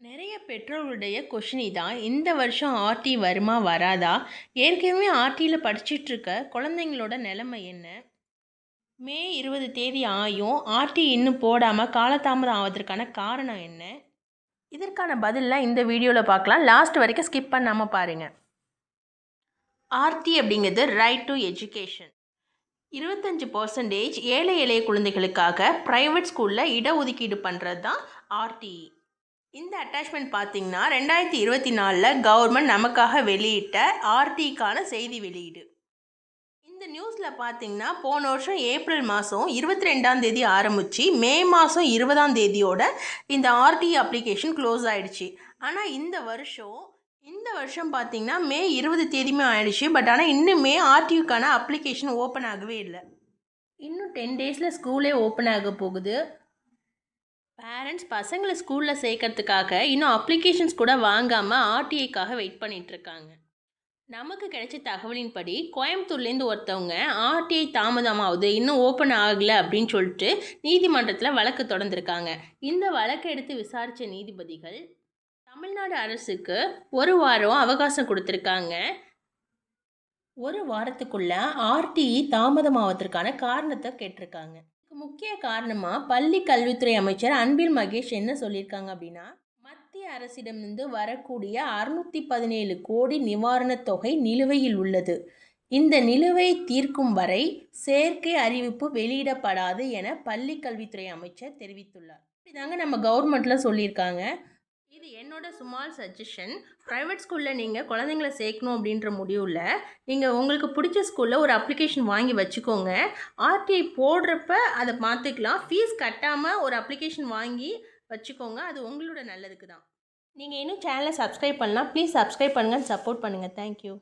நிறைய பெற்றோருடைய கொஷினி தான் இந்த வருஷம் ஆர்டி வருமா வராதா? ஏற்கனவே ஆர்டியில் படிச்சிட்டு இருக்க குழந்தைங்களோட நிலைமை என்ன? மே இருபது தேதி ஆயும் ஆர்டி இன்னும் போடாமல் காலதாமதம் ஆவதற்கான காரணம் என்ன? இதற்கான பதிலெலாம் இந்த வீடியோவில் பார்க்கலாம். லாஸ்ட் வரைக்கும் ஸ்கிப் பண்ணாமல் பாருங்கள் ஆர்டி அப்படிங்கிறது ரைட் டு எஜுகேஷன் இருபத்தஞ்சி பர்சன்டேஜ் ஏழை எளிய குழந்தைகளுக்காக ப்ரைவேட் ஸ்கூலில் இடஒதுக்கீடு பண்ணுறது தான் ஆர்டிஇ இந்த அட்டாச்மெண்ட் பார்த்திங்கன்னா ரெண்டாயிரத்தி இருபத்தி நாலில் கவர்மெண்ட் நமக்காக வெளியிட்ட ஆர்டிக்கான செய்தி வெளியீடு. இந்த நியூஸில் பார்த்திங்கன்னா போன வருஷம் ஏப்ரல் மாதம் இருபத்தி ரெண்டாம் தேதி ஆரம்பித்து மே மாதம் இருபதாம் தேதியோட இந்த ஆர்டி அப்ளிகேஷன் க்ளோஸ் ஆகிடுச்சு ஆனால் இந்த வருஷம் இந்த வருஷம் பார்த்தீங்கன்னா மே இருபது தேதியுமே ஆயிடுச்சு. பட் ஆனால் இன்னுமே ஆர்டியூக்கான அப்ளிகேஷன் ஓப்பன் ஆகவே இல்லை. இன்னும் டென் டேஸில் ஸ்கூலே ஓப்பன் ஆக போகுது. பேரண்ட்ஸ் பசங்களை ஸ்கூலில் சேர்க்கறதுக்காக இன்னும் அப்ளிகேஷன்ஸ் கூட வாங்காமல் ஆர்டிஐக்காக வெயிட் பண்ணிகிட்ருக்காங்க நமக்கு கிடைச்ச தகவலின்படி கோயம்புத்தூர்லேருந்து ஒருத்தவங்க ஆர்டிஐ தாமதமாகுது இன்னும் ஓப்பன் ஆகலை அப்படின்னு சொல்லிட்டு நீதிமன்றத்தில் வழக்கு தொடர்ந்துருக்காங்க. இந்த வழக்கை எடுத்து விசாரித்த நீதிபதிகள் தமிழ்நாடு அரசுக்கு ஒரு வாரம் அவகாசம் கொடுத்துருக்காங்க. ஒரு வாரத்துக்குள்ள ஆர்டிஇ தாமதமாவதற்கான காரணத்தை கேட்டிருக்காங்க. முக்கிய காரணமாக பள்ளி கல்வித்துறை அமைச்சர் அன்பில் மகேஷ் என்ன சொல்லியிருக்காங்க அப்படின்னா மத்திய அரசிடமிருந்து வரக்கூடிய அறுநூற்றி பதினேழு கோடி நிவாரணத் தொகை நிலுவையில் உள்ளது. இந்த நிலுவை தீர்க்கும் வரை செயற்கை அறிவிப்பு வெளியிடப்படாது என பள்ளி கல்வித்துறை அமைச்சர் தெரிவித்துள்ளார். இதாங்க நம்ம கவர்மெண்ட்டில் சொல்லியிருக்காங்க. இது என்னோட சுமால் சஜஷன் ப்ரைவேட் ஸ்கூலில் நீங்கள் குழந்தைங்கள சேர்க்கணும் அப்படின்ற முடிவில் நீங்கள் உங்களுக்கு பிடிச்ச ஸ்கூலில் ஒரு அப்ளிகேஷன் வாங்கி வச்சுக்கோங்க. ஆர்டிஐ போடுறப்ப அதை மாற்றிக்கலாம் ஃபீஸ் கட்டாமல் ஒரு அப்ளிகேஷன் வாங்கி வச்சுக்கோங்க. அது உங்களோட நல்லதுக்கு தான். நீங்கள் இன்னும் சேனலை சப்ஸ்கிரைப் பண்ணலாம் ப்ளீஸ் சப்ஸ்கிரைப் பண்ணுங்கள் சப்போர்ட் பண்ணுங்கள் தேங்க்யூ